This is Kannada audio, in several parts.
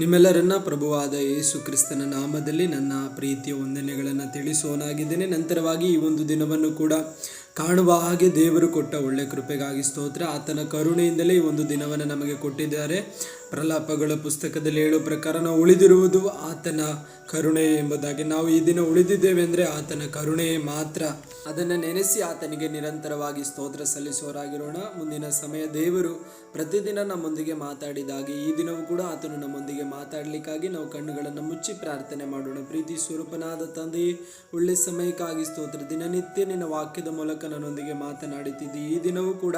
ನಿಮ್ಮೆಲ್ಲರನ್ನ ಪ್ರಭುವಾದ ಯೇಸು ಕ್ರಿಸ್ತನ ನಾಮದಲ್ಲಿ ನನ್ನ ಪ್ರೀತಿಯ ವಂದನೆಗಳನ್ನು ತಿಳಿಸೋನಾಗಿದ್ದೇನೆ. ನಂತರವಾಗಿ ಈ ಒಂದು ದಿನವನ್ನು ಕೂಡ ಕಾಣುವ ಹಾಗೆ ದೇವರು ಕೊಟ್ಟ ಒಳ್ಳೆ ಕೃಪೆಗಾಗಿ ಸ್ತೋತ್ರ. ಆತನ ಕರುಣೆಯಿಂದಲೇ ಈ ಒಂದು ದಿನವನ್ನು ನಮಗೆ ಕೊಟ್ಟಿದ್ದಾರೆ. ಪ್ರಲಾಪಗಳ ಪುಸ್ತಕದಲ್ಲಿ ಹೇಳೋ ಪ್ರಕಾರ ನಾವು ಉಳಿದಿರುವುದು ಆತನ ಕರುಣೆ ಎಂಬುದಾಗಿ. ನಾವು ಈ ದಿನ ಉಳಿದಿದ್ದೇವೆ ಅಂದರೆ ಆತನ ಕರುಣೆ ಮಾತ್ರ. ಅದನ್ನು ನೆನೆಸಿ ಆತನಿಗೆ ನಿರಂತರವಾಗಿ ಸ್ತೋತ್ರ ಸಲ್ಲಿಸೋರಾಗಿರೋಣ ಮುಂದಿನ ಸಮಯ ದೇವರು ಪ್ರತಿದಿನ ನಮ್ಮೊಂದಿಗೆ ಮಾತಾಡಿದಾಗೆ. ಈ ದಿನವೂ ಕೂಡ ಆತನು ನಮ್ಮೊಂದಿಗೆ ಮಾತಾಡಲಿಕ್ಕಾಗಿ ನಾವು ಕಣ್ಣುಗಳನ್ನು ಮುಚ್ಚಿ ಪ್ರಾರ್ಥನೆ ಮಾಡೋಣ. ಪ್ರೀತಿ ಸ್ವರೂಪನಾದ ತಂದೆಯೇ ಒಳ್ಳೆ ಸಮಯಕ್ಕಾಗಿ ಸ್ತೋತ್ರ. ದಿನನಿತ್ಯ ನಿನ್ನ ವಾಕ್ಯದ ಮೂಲಕ ನನ್ನೊಂದಿಗೆ ಮಾತನಾಡುತ್ತಿದ್ದಿ. ಈ ದಿನವೂ ಕೂಡ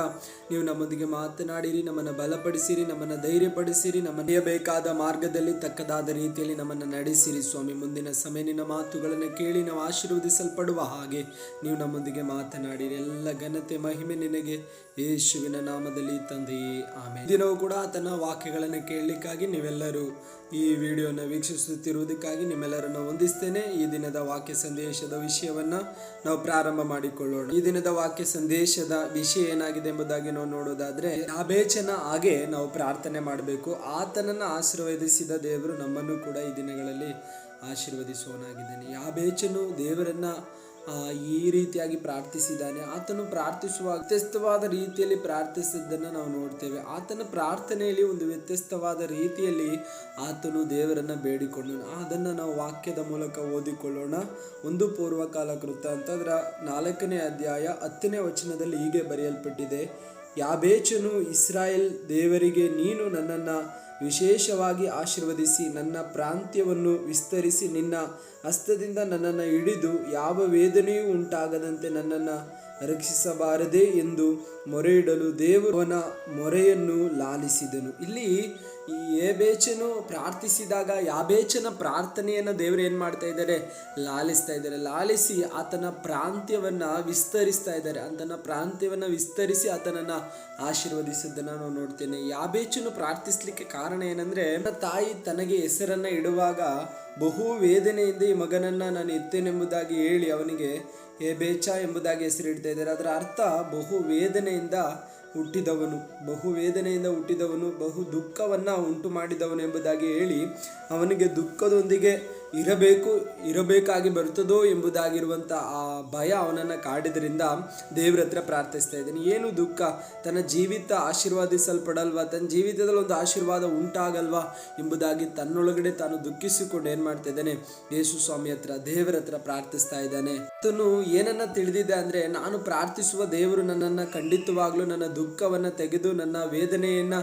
ನೀವು ನಮ್ಮೊಂದಿಗೆ ಮಾತನಾಡಿರಿ, ನಮ್ಮನ್ನು ಬಲಪಡಿಸಿರಿ, ನಮ್ಮನ್ನು ಧೈರ್ಯಪಡಿಸಿರಿ ನಮ್ಮ ನಡೆಯಬೇಕಾದ ಮಾರ್ಗದಲ್ಲಿ ತಕ್ಕದಾದ ರೀತಿಯಲ್ಲಿ ನಮ್ಮನ್ನು ನಡೆಸಿರಿ. ಸ್ವಾಮಿ, ಮುಂದಿನ ಸಮಯ ನಿನ್ನ ಮಾತುಗಳನ್ನು ಕೇಳಿ ನಾವು ಆಶೀರ್ವದಿಸಲ್ಪಡುವ ಹಾಗೆ ನೀವು ನಮ್ಮೊಂದಿಗೆ ಮಾತನಾಡಿರಿ. ಎಲ್ಲ ಘನತೆ, ಮಹಿಮೆ ನಿನಗೆ. ಯೇಸುವಿನ ನಾಮದಲ್ಲಿ ತಂದೆಯೇ ಆಮೇಲೆ ದಿನವೂ ಕೂಡ ಆತನ ವಾಕ್ಯಗಳನ್ನು ಕೇಳಲಿಕ್ಕಾಗಿ ನೀವೆಲ್ಲರೂ ಈ ವಿಡಿಯೋನ ವೀಕ್ಷಿಸುತ್ತಿರುವುದಕ್ಕಾಗಿ ನಿಮ್ಮೆಲ್ಲರನ್ನು ವಂದಿಸ್ತೇನೆ. ಈ ದಿನದ ವಾಕ್ಯ ಸಂದೇಶದ ವಿಷಯವನ್ನ ನಾವು ಪ್ರಾರಂಭ ಮಾಡಿಕೊಳ್ಳೋಣ. ಈ ದಿನದ ವಾಕ್ಯ ಸಂದೇಶದ ವಿಷಯ ಏನಾಗಿದೆ ಎಂಬುದಾಗಿ ನಾವು ನೋಡೋದಾದ್ರೆ ಅಬೇಚನ ಹಾಗೆ ನಾವು ಪ್ರಾರ್ಥನೆ ಮಾಡಬೇಕು. ಆತನನ್ನ ಆಶೀರ್ವದಿಸಿದ ದೇವರು ನಮ್ಮನ್ನು ಕೂಡ ಈ ದಿನಗಳಲ್ಲಿ ಆಶೀರ್ವದಿಸುವನಾಗಿದ್ದಾನೆ ಯಾಬೇಚನು ದೇವರನ್ನ ಈ ರೀತಿಯಾಗಿ ಪ್ರಾರ್ಥಿಸಿದ್ದಾನೆ. ಆತನು ಪ್ರಾರ್ಥಿಸುವ ವ್ಯತ್ಯಸ್ತವಾದ ರೀತಿಯಲ್ಲಿ ಪ್ರಾರ್ಥಿಸಿದ್ದನ್ನು ನಾವು ನೋಡ್ತೇವೆ. ಆತನ ಪ್ರಾರ್ಥನೆಯಲ್ಲಿ ಒಂದು ವ್ಯತ್ಯಸ್ತವಾದ ರೀತಿಯಲ್ಲಿ ಆತನು ದೇವರನ್ನ ಬೇಡಿಕೊಂಡನು. ಅದನ್ನು ನಾವು ವಾಕ್ಯದ ಮೂಲಕ ಓದಿಕೊಳ್ಳೋಣ. ಒಂದು ಪೂರ್ವಕಾಲ ಕೃತ ಅಂತಂದ್ರೆ ನಾಲ್ಕನೇ ಅಧ್ಯಾಯ ಹತ್ತನೇ ವಚನದಲ್ಲಿ ಹೀಗೆ ಬರೆಯಲ್ಪಟ್ಟಿದೆ. ಯಾಬೇಚನು ಇಸ್ರಾಯೇಲ್ ದೇವರಿಗೆ ನೀನು ನನ್ನನ್ನು ವಿಶೇಷವಾಗಿ ಆಶೀರ್ವದಿಸಿ ನನ್ನ ಪ್ರಾಂತ್ಯವನ್ನು ವಿಸ್ತರಿಸಿ ನಿನ್ನ ಹಸ್ತದಿಂದ ನನ್ನನ್ನು ಹಿಡಿದು ಯಾವ ವೇದನೆಯೂ ಉಂಟಾಗದಂತೆ ನನ್ನನ್ನು ರಕ್ಷಿಸಬಾರದೆ ಎಂದು ಮೊರೆಯಿಡಲು ದೇವರವನ ಮೊರೆಯನ್ನು ಲಾಲಿಸಿದನು. ಇಲ್ಲಿ ಈ ಏಬೇಚನು ಪ್ರಾರ್ಥಿಸಿದಾಗ ಯಾಬೇಚನ ಪ್ರಾರ್ಥನೆಯನ್ನು ದೇವರು ಏನು ಮಾಡ್ತಾ ಇದ್ದಾರೆ? ಲಾಲಿಸ್ತಾ ಇದ್ದಾರೆ. ಲಾಲಿಸಿ ಆತನ ಪ್ರಾಂತ್ಯವನ್ನು ವಿಸ್ತರಿಸ್ತಾ ಇದ್ದಾರೆ. ಆತನ ಪ್ರಾಂತ್ಯವನ್ನು ವಿಸ್ತರಿಸಿ ಆತನನ್ನು ಆಶೀರ್ವದಿಸಿದ್ದನ್ನು ನಾವು ನೋಡ್ತೇನೆ. ಯಾಬೇಚನು ಪ್ರಾರ್ಥಿಸ್ಲಿಕ್ಕೆ ಕಾರಣ ಏನಂದರೆ ತಾಯಿ ತನಗೆ ಹೆಸರನ್ನು ಇಡುವಾಗ ಬಹು ವೇದನೆಯಿಂದ ಈ ಮಗನನ್ನು ನಾನು ಎತ್ತೇನೆಂಬುದಾಗಿ ಹೇಳಿ ಅವನಿಗೆ ಏಬೇಚ ಎಂಬುದಾಗಿ ಹೆಸರಿಡ್ತಾ ಇದ್ದಾರೆ. ಅದರ ಅರ್ಥ ಬಹು ವೇದನೆಯಿಂದ ಹುಟ್ಟಿದವನು, ಬಹು ವೇದನೆಯಿಂದ ಹುಟ್ಟಿದವನು, ಬಹು ದುಃಖವನ್ನು ಉಂಟು ಮಾಡಿದವನು ಎಂಬುದಾಗಿ ಹೇಳಿ ಅವನಿಗೆ ದುಃಖದೊಂದಿಗೆ ಇರಬೇಕು, ಇರಬೇಕಾಗಿ ಬರುತ್ತದೋ ಎಂಬುದಾಗಿರುವಂಥ ಆ ಭಯ ಅವನನ್ನು ಕಾಡಿದ್ರಿಂದ ದೇವ್ರ ಹತ್ರ ಪ್ರಾರ್ಥಿಸ್ತಾ ಇದ್ದಾನೆ. ಏನು ದುಃಖ? ತನ್ನ ಜೀವಿತ ಆಶೀರ್ವಾದಿಸಲ್ಪಡಲ್ವಾ? ತನ್ನ ಜೀವಿತದಲ್ಲಿ ಒಂದು ಆಶೀರ್ವಾದ ಉಂಟಾಗಲ್ವಾ ಎಂಬುದಾಗಿ ತನ್ನೊಳಗಡೆ ತಾನು ದುಃಖಿಸಿಕೊಂಡು ಏನು ಮಾಡ್ತಾ ಇದ್ದಾನೆ? ಯೇಸು ಸ್ವಾಮಿ ಹತ್ರ, ದೇವರ ಹತ್ರ ಪ್ರಾರ್ಥಿಸ್ತಾ ಇದ್ದಾನೆ. ತನು ಏನನ್ನ ತಿಳಿದಿದೆ ಅಂದರೆ, ನಾನು ಪ್ರಾರ್ಥಿಸುವ ದೇವರು ನನ್ನನ್ನು ಖಂಡಿತವಾಗ್ಲೂ ನನ್ನ ದುಃಖವನ್ನು ತೆಗೆದು ನನ್ನ ವೇದನೆಯನ್ನ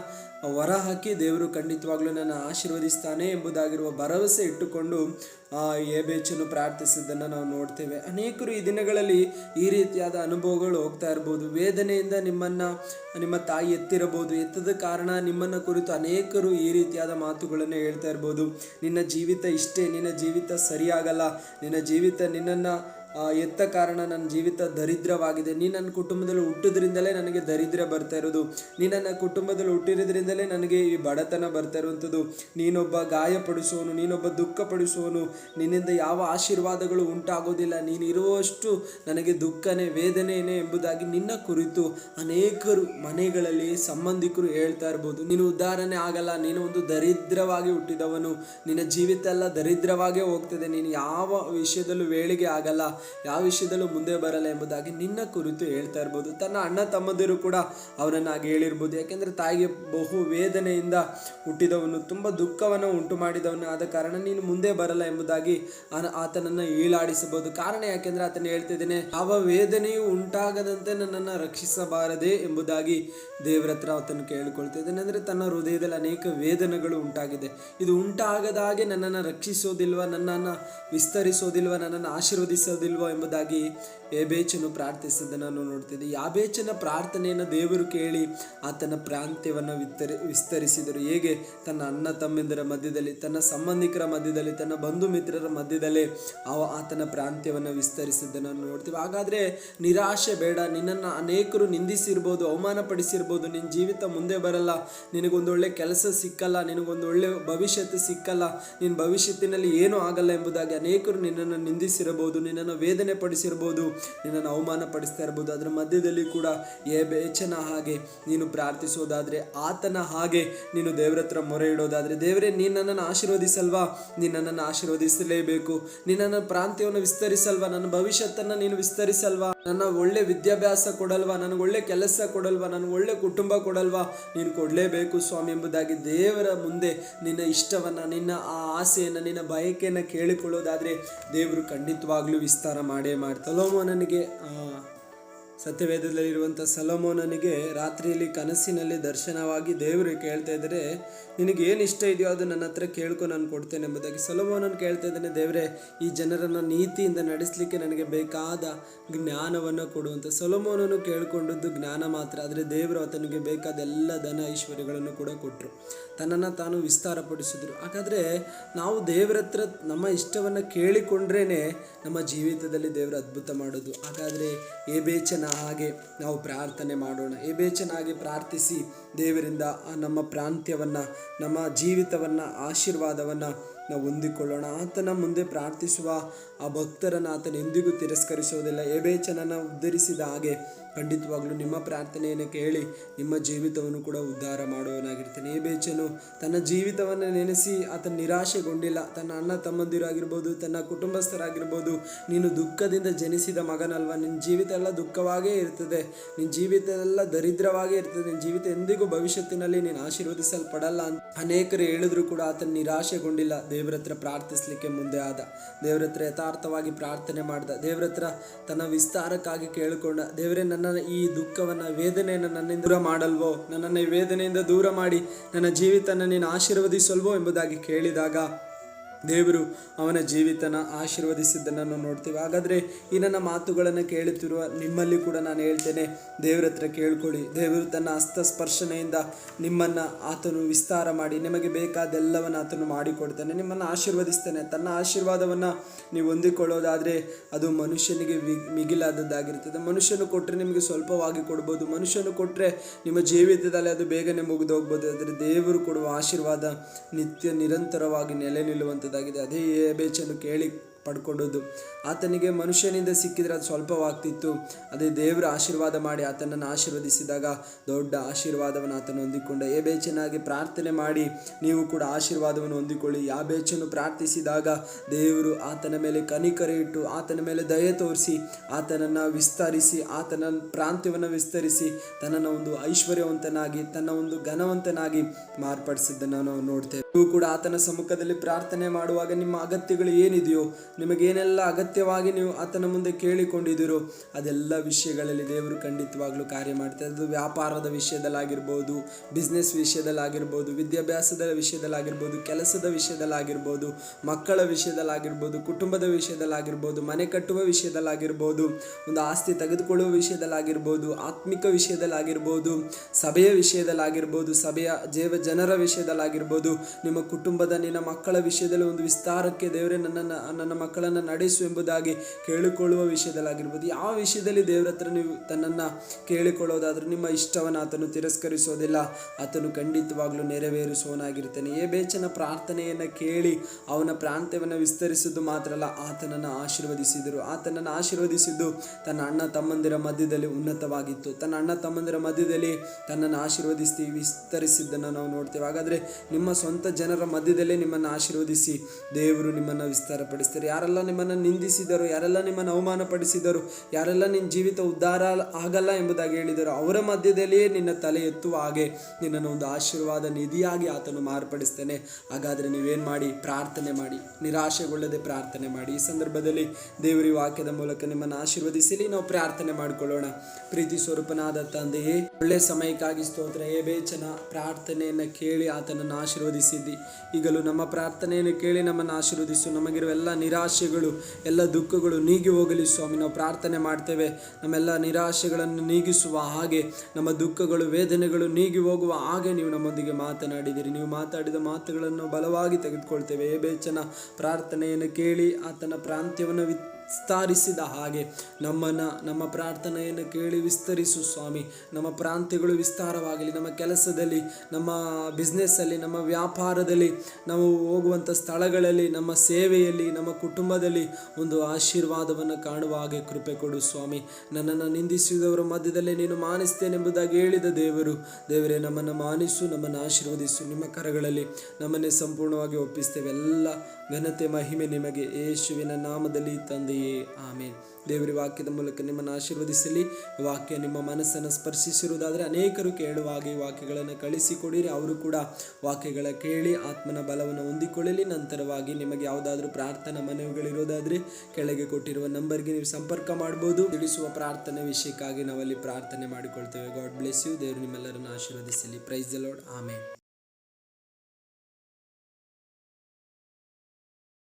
ಹೊರಹಾಕಿ ದೇವರು ಖಂಡಿತವಾಗ್ಲೂ ನನ್ನ ಆಶೀರ್ವದಿಸ್ತಾನೆ ಎಂಬುದಾಗಿರುವ ಭರವಸೆ ಇಟ್ಟುಕೊಂಡು ಆ ಏಬೇಚನ್ನು ಪ್ರಾರ್ಥಿಸಿದ್ದನ್ನು ನಾವು ನೋಡ್ತೇವೆ. ಅನೇಕರು ಈ ದಿನಗಳಲ್ಲಿ ಈ ರೀತಿಯಾದ ಅನುಭವಗಳು ಹೋಗ್ತಾ ಇರ್ಬೋದು. ವೇದನೆಯಿಂದ ನಿಮ್ಮನ್ನು, ನಿಮ್ಮ ತಾಯಿ ಎತ್ತಿರಬಹುದು. ಎತ್ತದ ಕಾರಣ ನಿಮ್ಮನ್ನು ಕುರಿತು ಅನೇಕರು ಈ ರೀತಿಯಾದ ಮಾತುಗಳನ್ನು ಹೇಳ್ತಾ ಇರ್ಬೋದು. ನಿನ್ನ ಜೀವಿತ ಇಷ್ಟೇ, ನಿನ್ನ ಜೀವಿತ ಸರಿಯಾಗಲ್ಲ. ನಿನ್ನ ಜೀವಿತ ನಿನ್ನನ್ನು ಎತ್ತ ಕಾರಣ ನನ್ನ ಜೀವಿತ ದರಿದ್ರವಾಗಿದೆ. ನೀ ನನ್ನ ಕುಟುಂಬದಲ್ಲಿ ಹುಟ್ಟಿದ್ರಿಂದಲೇ ನನಗೆ ದರಿದ್ರ ಬರ್ತಾ ಇರೋದು. ನೀ ನನ್ನ ಕುಟುಂಬದಲ್ಲಿ ಹುಟ್ಟಿರೋದ್ರಿಂದಲೇ ನನಗೆ ಈ ಬಡತನ ಬರ್ತಾ ಇರುವಂಥದ್ದು. ನೀನೊಬ್ಬ ಗಾಯಪಡಿಸುವನು ನೀನೊಬ್ಬ ದುಃಖಪಡಿಸುವನು ನಿನ್ನಿಂದ ಯಾವ ಆಶೀರ್ವಾದಗಳು ಉಂಟಾಗೋದಿಲ್ಲ. ನೀನಿರುವಷ್ಟು ನನಗೆ ದುಃಖನೇ, ವೇದನೆಯೇ ಎಂಬುದಾಗಿ ನಿನ್ನ ಕುರಿತು ಅನೇಕರು ಮನೆಗಳಲ್ಲಿ ಸಂಬಂಧಿಕರು ಹೇಳ್ತಾ ಇರ್ಬೋದು. ನೀನು ಉದಾಹರಣೆ ಆಗಲ್ಲ. ನೀನು ಒಂದು ದರಿದ್ರವಾಗಿ ಹುಟ್ಟಿದವನು. ನಿನ್ನ ಜೀವಿತ ಎಲ್ಲ ದರಿದ್ರವಾಗೇ ಹೋಗ್ತದೆ. ನೀನು ಯಾವ ವಿಷಯದಲ್ಲೂ ವೇಳಿಗೆ ಆಗಲ್ಲ. ಯಾವ ವಿಷಯದಲ್ಲೂ ಮುಂದೆ ಬರಲ್ಲ ಎಂಬುದಾಗಿ ನಿನ್ನ ಕುರಿತು ಹೇಳ್ತಾ ಇರ್ಬೋದು. ತನ್ನ ಅಣ್ಣ ತಮ್ಮದಿರು ಕೂಡ ಅವನನ್ನು ಹಾಗೆ ಹೇಳಿರ್ಬೋದು. ಯಾಕೆಂದರೆ ತಾಯಿಗೆ ಬಹು ವೇದನೆಯಿಂದ ಹುಟ್ಟಿದವನು, ತುಂಬ ದುಃಖವನ್ನು ಉಂಟು ಮಾಡಿದವನು ಆದ ಕಾರಣ ನೀನು ಮುಂದೆ ಬರಲ್ಲ ಎಂಬುದಾಗಿ ಆತನನ್ನು ಈಳಾಡಿಸಬಹುದು. ಕಾರಣ ಯಾಕೆಂದರೆ ಆತನ ಹೇಳ್ತಿದ್ದೇನೆ ಯಾವ ವೇದನೆಯು ಉಂಟಾಗದಂತೆ ನನ್ನನ್ನು ರಕ್ಷಿಸಬಾರದೆ ಎಂಬುದಾಗಿ ದೇವರ ಹತ್ರ ಆತನು ಅಂದರೆ ತನ್ನ ಹೃದಯದಲ್ಲಿ ಅನೇಕ ವೇದನೆಗಳು ಉಂಟಾಗಿದೆ. ಇದು ಉಂಟಾಗದ ಹಾಗೆ ನನ್ನನ್ನು ರಕ್ಷಿಸೋದಿಲ್ವ? ನನ್ನನ್ನು ವಿಸ್ತರಿಸೋದಿಲ್ವ? ನನ್ನನ್ನು ಆಶೀರ್ವದಿಸೋದಿಲ್ವಾ? ಇಲ್ವೋ ಎಂಬುದಾಗಿ ಯಬೇಚನು ಪ್ರಾರ್ಥಿಸಿದ್ದನ್ನು ನಾವು ನೋಡ್ತಿದ್ದೆ. ಯಾಬೇಚನ ಪ್ರಾರ್ಥನೆಯನ್ನು ದೇವರು ಕೇಳಿ ಆತನ ಪ್ರಾಂತ್ಯವನ್ನು ವಿಸ್ತರಿ ವಿಸ್ತರಿಸಿದರು. ಹೇಗೆ? ತನ್ನ ಅಣ್ಣ ತಮ್ಮಿಂದರ ಮಧ್ಯದಲ್ಲಿ, ತನ್ನ ಸಂಬಂಧಿಕರ ಮಧ್ಯದಲ್ಲಿ, ತನ್ನ ಬಂಧು ಮಿತ್ರರ ಮಧ್ಯದಲ್ಲಿ ಅವ ಆತನ ಪ್ರಾಂತ್ಯವನ್ನು ವಿಸ್ತರಿಸಿದ್ದನ್ನು ನಾನು ನೋಡ್ತೀವಿ ಹಾಗಾದರೆ ನಿರಾಶೆ ಬೇಡ. ನಿನ್ನನ್ನು ಅನೇಕರು ನಿಂದಿಸಿರ್ಬೋದು, ಅವಮಾನಪಡಿಸಿರ್ಬೋದು. ನಿನ್ನ ಜೀವಿತ ಮುಂದೆ ಬರಲ್ಲ. ನಿನಗೊಂದು ಒಳ್ಳೆ ಕೆಲಸ ಸಿಕ್ಕಲ್ಲ. ನಿನಗೊಂದು ಒಳ್ಳೆ ಭವಿಷ್ಯತ್ತು ಸಿಕ್ಕಲ್ಲ. ನಿನ್ನ ಭವಿಷ್ಯತ್ತಿನಲ್ಲಿ ಏನೂ ಆಗಲ್ಲ ಎಂಬುದಾಗಿ ಅನೇಕರು ನಿನ್ನನ್ನು ನಿಂದಿಸಿರಬಹುದು. ನಿನ್ನನ್ನು ವೇದನೆ ಪಡಿಸಿರ್ಬೋದು ನಿನ್ನನ್ನು ಅವಮಾನ ಪಡಿಸ್ತಾ ಇರ್ಬೋದು. ಅದರ ಮಧ್ಯದಲ್ಲಿ ಕೂಡ ಏ ಬೇಚನ ಹಾಗೆ ನೀನು ಪ್ರಾರ್ಥಿಸೋದಾದರೆ, ಆತನ ಹಾಗೆ ನೀನು ದೇವರ ಹತ್ರ ಮೊರೆ ಇಡೋದಾದರೆ, ದೇವರೇ, ನೀನು ನನ್ನನ್ನು ಆಶೀರ್ವದಿಸಲ್ವಾ? ನೀನು ನನ್ನನ್ನು ಆಶೀರ್ವದಿಸಲೇಬೇಕು. ನೀನು ಪ್ರಾಂತ್ಯವನ್ನು ವಿಸ್ತರಿಸಲ್ವಾ? ನನ್ನ ಭವಿಷ್ಯತ್ತನ್ನು ನೀನು ವಿಸ್ತರಿಸಲ್ವಾ? ನನ್ನ ಒಳ್ಳೆ ವಿದ್ಯಾಭ್ಯಾಸ ಕೊಡಲ್ವಾ? ನನಗೆ ಒಳ್ಳೆ ಕೆಲಸ ಕೊಡಲ್ವಾ? ನನಗೆ ಒಳ್ಳೆ ಕುಟುಂಬ ಕೊಡಲ್ವಾ? ನೀನು ಕೊಡಲೇಬೇಕು ಸ್ವಾಮಿ ಎಂಬುದಾಗಿ ದೇವರ ಮುಂದೆ ನಿನ್ನ ಇಷ್ಟವನ್ನು, ನಿನ್ನ ಆ ಆಸೆಯನ್ನು, ನಿನ್ನ ಬಯಕೆಯನ್ನು ಕೇಳಿಕೊಳ್ಳೋದಾದರೆ ದೇವರು ಖಂಡಿತವಾಗ್ಲೂ ವಿಸ್ತಾರ ಮಾಡೇ ಮಾಡ್ತಲೋಮೋ ನನಗೆ ಸತ್ಯವೇದದಲ್ಲಿರುವಂಥ ಸಲಮೋನನಿಗೆ ರಾತ್ರಿಯಲ್ಲಿ ಕನಸಿನಲ್ಲಿ ದರ್ಶನವಾಗಿ ದೇವರು ಕೇಳ್ತಾ ಇದ್ದರೆ, ನಿನಗೆ ಏನು ಇಷ್ಟ ಇದೆಯೋ ಅದು ನನ್ನ ಹತ್ರ ಕೇಳ್ಕೊ, ನಾನು ಕೊಡ್ತೇನೆ ಎಂಬುದಾಗಿ. ಸಲಮೋನನ್ನು ಕೇಳ್ತಾ ಇದ್ದಾನೆ, ದೇವರೇ, ಈ ಜನರನ್ನು ನೀತಿಯಿಂದ ನಡೆಸಲಿಕ್ಕೆ ನನಗೆ ಬೇಕಾದ ಜ್ಞಾನವನ್ನು ಕೊಡುವಂಥ ಸೊಲಮೋನನು ಕೇಳ್ಕೊಂಡದ್ದು ಜ್ಞಾನ ಮಾತ್ರ, ಆದರೆ ದೇವರು ಆತನಿಗೆ ಬೇಕಾದ ಎಲ್ಲ ಧನ ಐಶ್ವರ್ಯಗಳನ್ನು ಕೂಡ ಕೊಟ್ಟರು ತನ್ನನ್ನು ತಾನು ವಿಸ್ತಾರಪಡಿಸಿದ್ರು. ಹಾಗಾದರೆ ನಾವು ದೇವರ ಹತ್ರ ನಮ್ಮ ಇಷ್ಟವನ್ನು ಕೇಳಿಕೊಂಡ್ರೇ ನಮ್ಮ ಜೀವಿತದಲ್ಲಿ ದೇವರು ಅದ್ಭುತ ಮಾಡೋದು. ಹಾಗಾದರೆ ಏ ಬೇಚನ ಹಾಗೆ ನಾವು ಪ್ರಾರ್ಥನೆ ಮಾಡೋಣ. ಏ ಬೇಚನ ಪ್ರಾರ್ಥಿಸಿ, ದೇವರಿಂದ ನಮ್ಮ ಪ್ರಾಂತ್ಯವನ್ನು, ನಮ್ಮ ಜೀವಿತವನ್ನು, ಆಶೀರ್ವಾದವನ್ನು ನಾವು ಹೊಂದಿಕೊಳ್ಳೋಣ. ಆತನ ಮುಂದೆ ಪ್ರಾರ್ಥಿಸುವ ಆ ಭಕ್ತರನ್ನು ಆತನ ಎಂದಿಗೂ ತಿರಸ್ಕರಿಸೋದಿಲ್ಲ ಏಬೇಚನನ್ನು ಉದ್ಧರಿಸಿದ ಹಾಗೆ ಖಂಡಿತವಾಗ್ಲೂ ನಿಮ್ಮ ಪ್ರಾರ್ಥನೆಯನ್ನು ಕೇಳಿ ನಿಮ್ಮ ಜೀವಿತವನ್ನು ಕೂಡ ಉದ್ಧಾರ ಮಾಡುವವನಾಗಿರ್ತಾನೆ. ಬೇಚನು, ತನ್ನ ಜೀವಿತವನ್ನು ನೆನೆಸಿ ಆತ ನಿರಾಶೆಗೊಂಡಿಲ್ಲ. ತನ್ನ ಅಣ್ಣ ತಮ್ಮಂದಿರಾಗಿರ್ಬೋದು, ತನ್ನ ಕುಟುಂಬಸ್ಥರಾಗಿರ್ಬೋದು, ನೀನು ದುಃಖದಿಂದ ಜನಿಸಿದ ಮಗನಲ್ವಾ? ನಿನ್ನ ಜೀವಿತ ಎಲ್ಲ ದುಃಖವಾಗೇ ಇರ್ತದೆ. ನಿನ್ನ ಜೀವಿತ ಎಲ್ಲ ದರಿದ್ರವಾಗೇ ಇರ್ತದೆ. ನಿನ್ನ ಜೀವಿತ ಎಂದಿಗೂ ಭವಿಷ್ಯತ್ತಿನಲ್ಲಿ ನೀನು ಆಶೀರ್ವದಿಸಲ್ಪಡಲ್ಲ ಅಂತ ಅನೇಕರು ಹೇಳಿದ್ರು ಕೂಡ ಆತನ ನಿರಾಶೆಗೊಂಡಿಲ್ಲ. ದೇವರ ಹತ್ರ ಪ್ರಾರ್ಥಿಸ್ಲಿಕ್ಕೆ ಮುಂದೆ ಆದ. ದೇವರ ಹತ್ರ ಯಥಾರ್ಥವಾಗಿ ಪ್ರಾರ್ಥನೆ ಮಾಡ್ದ. ದೇವರ ಹತ್ರ ತನ್ನ ವಿಸ್ತಾರಕ್ಕಾಗಿ ಕೇಳಿಕೊಂಡ. ದೇವರೇ, ನನ್ನ ಈ ದುಃಖವನ್ನು, ವೇದನೆಯನ್ನು ನನ್ನಿಂದ ದೂರ ಮಾಡಲ್ವೋ? ನನ್ನನ್ನು ವೇದನೆಯಿಂದ ದೂರ ಮಾಡಿ ನನ್ನ ಜೀವಿತನ ನೀನು ಆಶೀರ್ವದಿಸಲ್ವೋ ಎಂಬುದಾಗಿ ಕೇಳಿದಾಗ ದೇವರು ಅವನ ಜೀವಿತನ ಆಶೀರ್ವದಿಸಿದ್ದನ್ನು ನೋಡ್ತೀವಿ. ಹಾಗಾದರೆ ಈ ನನ್ನ ಮಾತುಗಳನ್ನು ಕೇಳುತ್ತಿರುವ ನಿಮ್ಮಲ್ಲಿ ಕೂಡ ನಾನು ಹೇಳ್ತೇನೆ, ದೇವರ ಹತ್ರ ಕೇಳ್ಕೊಳ್ಳಿ. ದೇವರು ತನ್ನ ಹಸ್ತಸ್ಪರ್ಶನೆಯಿಂದ ನಿಮ್ಮನ್ನು ಆತನು ವಿಸ್ತಾರ ಮಾಡಿ, ನಿಮಗೆ ಬೇಕಾದೆಲ್ಲವನ್ನು ಆತನು ಮಾಡಿಕೊಡ್ತಾನೆ, ನಿಮ್ಮನ್ನು ಆಶೀರ್ವದಿಸ್ತಾನೆ. ತನ್ನ ಆಶೀರ್ವಾದವನ್ನು ನೀವು ಹೊಂದಿಕೊಳ್ಳೋದಾದರೆ ಅದು ಮನುಷ್ಯನಿಗೆ ಮಿಗಿಲಾದದ್ದಾಗಿರ್ತದೆ. ಮನುಷ್ಯನು ಕೊಟ್ಟರೆ ನಿಮಗೆ ಸ್ವಲ್ಪವಾಗಿ ಕೊಡ್ಬೋದು. ಮನುಷ್ಯನು ಕೊಟ್ಟರೆ ನಿಮ್ಮ ಜೀವಿತದಲ್ಲಿ ಅದು ಬೇಗನೆ ಮುಗಿದು ಹೋಗ್ಬೋದು ಆದರೆ ದೇವರು ಕೊಡುವ ಆಶೀರ್ವಾದ ನಿತ್ಯ ನಿರಂತರವಾಗಿ ನೆಲೆ ನಿಲ್ಲುವಂಥದ್ದಾಗಿದೆ ಅದೇ ಬೇಚನ್ನು ಕೇಳಿ ಪಡ್ಕೊಳ್ಳೋದು ಆತನಿಗೆ ಮನುಷ್ಯನಿಂದ ಸಿಕ್ಕಿದ್ರೆ ಅದು ಸ್ವಲ್ಪವಾಗ್ತಿತ್ತು. ಅದೇ ದೇವರ ಆಶೀರ್ವಾದ ಮಾಡಿ ಆತನನ್ನು ಆಶೀರ್ವದಿಸಿದಾಗ ದೊಡ್ಡ ಆಶೀರ್ವಾದವನ್ನು ಆತನು ಹೊಂದಿಕೊಂಡ. ಏಬೇಚನಾಗಿ ಬೇಚನಾಗಿ ಪ್ರಾರ್ಥನೆ ಮಾಡಿ ನೀವು ಕೂಡ ಆಶೀರ್ವಾದವನ್ನು ಹೊಂದಿಕೊಳ್ಳಿ. ಯಾ ಬೇಚನು ಪ್ರಾರ್ಥಿಸಿದಾಗ ದೇವರು ಆತನ ಮೇಲೆ ಕನಿಕರ ಇಟ್ಟು ಆತನ ಮೇಲೆ ದಯೆ ತೋರಿಸಿ ಆತನನ್ನು ವಿಸ್ತರಿಸಿ ಆತನ ಪ್ರಾಂತ್ಯವನ್ನು ವಿಸ್ತರಿಸಿ ತನ್ನನ್ನು ಒಂದು ಐಶ್ವರ್ಯವಂತನಾಗಿ ತನ್ನ ಒಂದು ಘನವಂತನಾಗಿ ಮಾರ್ಪಡಿಸಿದ್ದನ್ನು ನಾವು ನೋಡ್ತೇವೆ ನೀವು ಕೂಡ ಆತನ ಸಮ್ಮುಖದಲ್ಲಿ ಪ್ರಾರ್ಥನೆ ಮಾಡುವಾಗ ನಿಮ್ಮ ಅಗತ್ಯಗಳು ಏನಿದೆಯೋ, ನಿಮಗೇನೆಲ್ಲ ಅಗತ್ಯವಾಗಿ ನೀವು ಆತನ ಮುಂದೆ ಕೇಳಿಕೊಂಡಿದ್ದೀರೋ, ಅದೆಲ್ಲ ವಿಷಯಗಳಲ್ಲಿ ದೇವರು ಖಂಡಿತವಾಗ್ಲೂ ಕಾರ್ಯ ಮಾಡ್ತಾರೆ ಅದು ವ್ಯಾಪಾರದ ವಿಷಯದಲ್ಲಾಗಿರ್ಬೋದು ಬಿಸ್ನೆಸ್ ವಿಷಯದಲ್ಲಾಗಿರ್ಬೋದು, ವಿದ್ಯಾಭ್ಯಾಸದ ವಿಷಯದಲ್ಲಾಗಿರ್ಬೋದು, ಕೆಲಸದ ವಿಷಯದಲ್ಲಾಗಿರ್ಬೋದು, ಮಕ್ಕಳ ವಿಷಯದಲ್ಲಾಗಿರ್ಬೋದು, ಕುಟುಂಬದ ವಿಷಯದಲ್ಲಾಗಿರ್ಬೋದು, ಮನೆ ಕಟ್ಟುವ ವಿಷಯದಲ್ಲಾಗಿರ್ಬೋದು, ಒಂದು ಆಸ್ತಿ ತೆಗೆದುಕೊಳ್ಳುವ ವಿಷಯದಲ್ಲಾಗಿರ್ಬೋದು, ಆತ್ಮಿಕ ವಿಷಯದಲ್ಲಾಗಿರ್ಬೋದು, ಸಭೆಯ ವಿಷಯದಲ್ಲಾಗಿರ್ಬೋದು, ಸಭೆಯ ಜೀವ ಜನರ ವಿಷಯದಲ್ಲಾಗಿರ್ಬೋದು, ನಿಮ್ಮ ಕುಟುಂಬದ, ನಿನ್ನ ಮಕ್ಕಳ ವಿಷಯದಲ್ಲಿ ಒಂದು ವಿಸ್ತಾರಕ್ಕೆ ದೇವರೇ ನನ್ನನ್ನು, ನನ್ನ ಮಕ್ಕಳನ್ನು ನಡೆಸು ಎಂಬುದಾಗಿ ಕೇಳಿಕೊಳ್ಳುವ ವಿಷಯದಲ್ಲಾಗಿರ್ಬೋದು ಯಾವ ವಿಷಯದಲ್ಲಿ ದೇವರ ಹತ್ರ ನೀವು ತನ್ನನ್ನು ಕೇಳಿಕೊಳ್ಳೋದಾದರೂ ನಿಮ್ಮ ಇಷ್ಟವನ್ನು ಆತನು ತಿರಸ್ಕರಿಸೋದಿಲ್ಲ. ಆತನು ಖಂಡಿತವಾಗ್ಲೂ ನೆರವೇರಿಸುವವನಾಗಿರ್ತಾನೆ. ಏ ಬೇಚನ ಪ್ರಾರ್ಥನೆಯನ್ನು ಕೇಳಿ ಅವನ ಪ್ರಾಂತ್ಯವನ್ನು ವಿಸ್ತರಿಸಿದ್ದು ಮಾತ್ರ ಅಲ್ಲ, ಆತನನ್ನು ಆಶೀರ್ವದಿಸಿದರು. ಆತನನ್ನು ಆಶೀರ್ವದಿಸಿದ್ದು ತನ್ನ ಅಣ್ಣ ತಮ್ಮಂದಿರ ಮಧ್ಯದಲ್ಲಿ ಉನ್ನತವಾಗಿತ್ತು. ತನ್ನ ಅಣ್ಣ ತಮ್ಮಂದಿರ ಮಧ್ಯದಲ್ಲಿ ತನ್ನನ್ನು ಆಶೀರ್ವದಿಸಿ ವಿಸ್ತರಿಸಿದ್ದನ್ನು ನಾವು ನೋಡ್ತೇವೆ. ಹಾಗಾದರೆ ನಿಮ್ಮ ಸ್ವಂತ ಜನರ ಮಧ್ಯದಲ್ಲೇ ನಿಮ್ಮನ್ನು ಆಶೀರ್ವದಿಸಿ ದೇವರು ನಿಮ್ಮನ್ನು ವಿಸ್ತಾರಪಡಿಸ್ತಾರೆ. ಯಾರೆಲ್ಲ ನಿಮ್ಮನ್ನು ನಿಂದಿಸಿದರು ಯಾರೆಲ್ಲ ನಿಮ್ಮನ್ನು ಅವಮಾನಪಡಿಸಿದರು, ಯಾರೆಲ್ಲ ನಿನ್ನ ಜೀವಿತ ಉದ್ಧಾರ ಆಗಲ್ಲ ಎಂಬುದಾಗಿ ಹೇಳಿದರು. ಅವರ ಮಧ್ಯದಲ್ಲಿಯೇ ನಿನ್ನ ತಲೆ ಎತ್ತುವ ಹಾಗೆ ನಿನ್ನನ್ನು ಒಂದು ಆಶೀರ್ವಾದ ನಿಧಿಯಾಗಿ ಆತನು ಮಾರ್ಪಡಿಸ್ತೇನೆ ಹಾಗಾದರೆ ನೀವೇನು ಮಾಡಿ? ಪ್ರಾರ್ಥನೆ ಮಾಡಿ. ನಿರಾಶೆಗೊಳ್ಳದೆ ಪ್ರಾರ್ಥನೆ ಮಾಡಿ. ಈ ಸಂದರ್ಭದಲ್ಲಿ ದೇವರಿ ವಾಕ್ಯದ ಮೂಲಕ ನಿಮ್ಮನ್ನು ಆಶೀರ್ವದಿಸಲಿ. ನಾವು ಪ್ರಾರ್ಥನೆ ಮಾಡಿಕೊಳ್ಳೋಣ. ಪ್ರೀತಿ ಸ್ವರೂಪನಾದ ತಂದೆಯೇ, ಒಳ್ಳೆ ಸಮಯಕ್ಕಾಗಿ ಸ್ತೋತ್ರ. ಏ ಬೇಚನ, ಪ್ರಾರ್ಥನೆಯನ್ನು ಕೇಳಿ ಆತನನ್ನು ಆಶೀರ್ವದಿಸಿದ್ದಿ. ಈಗಲೂ ನಮ್ಮ ಪ್ರಾರ್ಥನೆಯನ್ನು ಕೇಳಿ ನಮ್ಮನ್ನು ಆಶೀರ್ವದಿಸು. ನಮಗಿರುವ ಎಲ್ಲ ನಿರಾಶೆಗಳು, ಎಲ್ಲ ದುಃಖಗಳು ನೀಗಿ ಹೋಗಲಿ ಸ್ವಾಮಿ. ನಾವು ಪ್ರಾರ್ಥನೆ ಮಾಡ್ತೇವೆ. ನಮ್ಮೆಲ್ಲ ನಿರಾಶೆಗಳನ್ನು ನೀಗಿಸುವ ಹಾಗೆ, ನಮ್ಮ ದುಃಖಗಳು, ವೇದನೆಗಳು ನೀಗಿ ಹೋಗುವ ಹಾಗೆ ನೀವು ನಮ್ಮೊಂದಿಗೆ ಮಾತನಾಡಿದಿರಿ. ನೀವು ಮಾತಾಡಿದ ಮಾತುಗಳನ್ನು ಬಲವಾಗಿ ತೆಗೆದುಕೊಳ್ತೇವೆ. ಏಬೇಚನ ಪ್ರಾರ್ಥನೆಯನ್ನು ಕೇಳಿ ಆತನ ಪ್ರಾಂತ್ಯವನ್ನು ವಿಸ್ತರಿಸಿದ ಹಾಗೆ ನಮ್ಮನ್ನು, ನಮ್ಮ ಪ್ರಾರ್ಥನೆಯನ್ನು ಕೇಳಿ ವಿಸ್ತರಿಸು ಸ್ವಾಮಿ. ನಮ್ಮ ಪ್ರಾಂತ್ಯಗಳು ವಿಸ್ತಾರವಾಗಲಿ, ನಮ್ಮ ಕೆಲಸದಲ್ಲಿ, ನಮ್ಮ ಬಿಸ್ನೆಸ್ಸಲ್ಲಿ ನಮ್ಮ ವ್ಯಾಪಾರದಲ್ಲಿ, ನಾವು ಹೋಗುವಂಥ ಸ್ಥಳಗಳಲ್ಲಿ, ನಮ್ಮ ಸೇವೆಯಲ್ಲಿ, ನಮ್ಮ ಕುಟುಂಬದಲ್ಲಿ ಒಂದು ಆಶೀರ್ವಾದವನ್ನು ಕಾಣುವ ಹಾಗೆ ಕೃಪೆ ಕೊಡು ಸ್ವಾಮಿ. ನನ್ನನ್ನು ನಿಂದಿಸಿದವರ ಮಧ್ಯದಲ್ಲೇ ನೀನು ಮಾನಿಸ್ತೇನೆಂಬುದಾಗಿ ಹೇಳಿದ ದೇವರು. ದೇವರೇ, ನಮ್ಮನ್ನು ಮಾನಿಸು, ನಮ್ಮನ್ನು ಆಶೀರ್ವದಿಸು. ನಿಮ್ಮ ಕರಗಳಲ್ಲಿ ನಮ್ಮನ್ನೇ ಸಂಪೂರ್ಣವಾಗಿ ಒಪ್ಪಿಸ್ತೇವೆ. ಎಲ್ಲ ಘನತೆ ಮಹಿಮೆ ನಿಮಗೆ ಯೇಸುವಿನ ನಾಮದಲ್ಲಿ ತಂದೆಯೇ. ಆಮೇಲೆ ದೇವರ ವಾಕ್ಯದ ಮೂಲಕ ನಿಮ್ಮನ್ನು ಆಶೀರ್ವದಿಸಲಿ. ವಾಕ್ಯ ನಿಮ್ಮ ಮನಸ್ಸನ್ನು ಸ್ಪರ್ಶಿಸಿರುವುದಾದರೆ ಅನೇಕರು ಕೇಳುವ ಹಾಗೆ ವಾಕ್ಯಗಳನ್ನು ಕಳಿಸಿಕೊಡಿರಿ. ಅವರು ಕೂಡ ವಾಕ್ಯಗಳ ಕೇಳಿ ಆತ್ಮನ ಬಲವನ್ನು ಹೊಂದಿಕೊಳ್ಳಲಿ. ನಂತರವಾಗಿ ನಿಮಗೆ ಯಾವುದಾದ್ರೂ ಪ್ರಾರ್ಥನಾ ಮನವಿಗಳಿರೋದಾದರೆ ಕೆಳಗೆ ಕೊಟ್ಟಿರುವ ನಂಬರ್ಗೆ ನೀವು ಸಂಪರ್ಕ ಮಾಡ್ಬೋದು. ತಿಳಿಸುವ ಪ್ರಾರ್ಥನೆ ವಿಷಯಕ್ಕಾಗಿ ನಾವಲ್ಲಿ ಪ್ರಾರ್ಥನೆ ಮಾಡಿಕೊಳ್ತೇವೆ. God bless you. ದೇವರು ನಿಮ್ಮೆಲ್ಲರನ್ನು ಆಶೀರ್ವದಿಸಲಿ. Praise the Lord. ಆಮೇಲೆ